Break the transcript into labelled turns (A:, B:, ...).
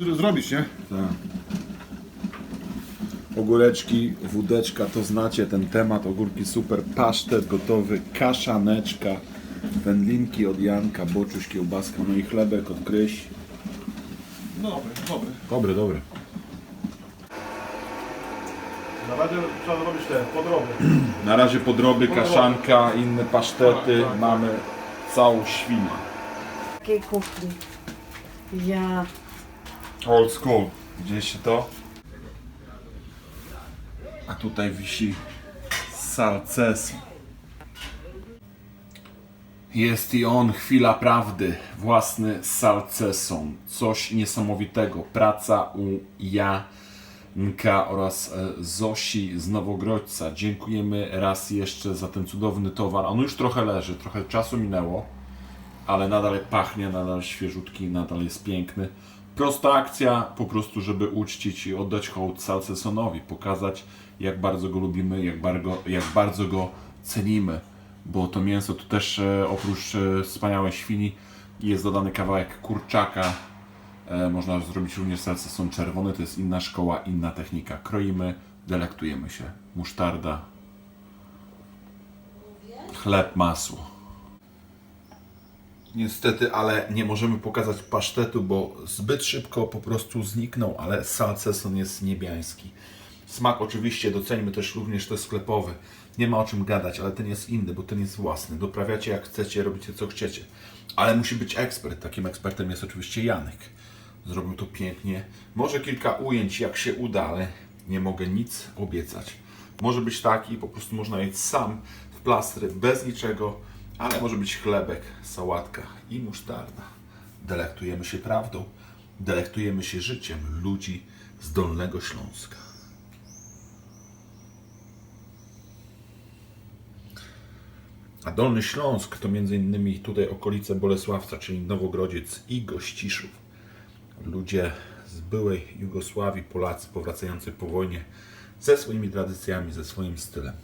A: Zrobić, nie?
B: Tak. Ogóreczki, wódeczka, to znacie ten temat. Ogórki super, pasztet gotowy, kaszaneczka, wędlinki od Janka, boczuś, kiełbaska, no i chlebek od Kryś.
A: Dobry, dobry.
B: Dobry, dobry.
A: Na razie trzeba zrobić te podroby.
B: Na razie podroby, kaszanka, inne pasztety. Mamy całą świnię.
C: Takiej kuchni. Ja.
B: Old school. Gdzieś to? A tutaj wisi salces. Jest i on, chwila prawdy, własny salceson. Coś niesamowitego. Praca u Janka oraz e, Zosi z Nowogrodźca. Dziękujemy raz jeszcze za ten cudowny towar. On już trochę leży, trochę czasu minęło ale nadal pachnie, nadal świeżutki, nadal jest piękny. Prosta akcja, po prostu, żeby uczcić i oddać hołd Salcesonowi, pokazać jak bardzo go lubimy, jak bardzo, jak bardzo go cenimy, bo to mięso to też e, oprócz e, wspaniałej świni jest dodany kawałek kurczaka, e, można zrobić również salceson czerwony, to jest inna szkoła, inna technika. Kroimy, delektujemy się. Musztarda, chleb, masło. Niestety, ale nie możemy pokazać pasztetu, bo zbyt szybko po prostu zniknął, ale salceson jest niebiański. Smak oczywiście docenimy też również te sklepowe. Nie ma o czym gadać, ale ten jest inny, bo ten jest własny. Doprawiacie jak chcecie, robicie co chcecie. Ale musi być ekspert. Takim ekspertem jest oczywiście Janek. Zrobił to pięknie. Może kilka ujęć, jak się uda, ale nie mogę nic obiecać. Może być taki, po prostu można jeść sam w plastry, bez niczego, ale może być chlebek, sałatka i musztarda. Delektujemy się prawdą, delektujemy się życiem ludzi z Dolnego Śląska. A Dolny Śląsk to między innymi tutaj okolice Bolesławca, czyli Nowogrodziec i Gościszów. Ludzie z byłej Jugosławii, Polacy powracający po wojnie ze swoimi tradycjami, ze swoim stylem.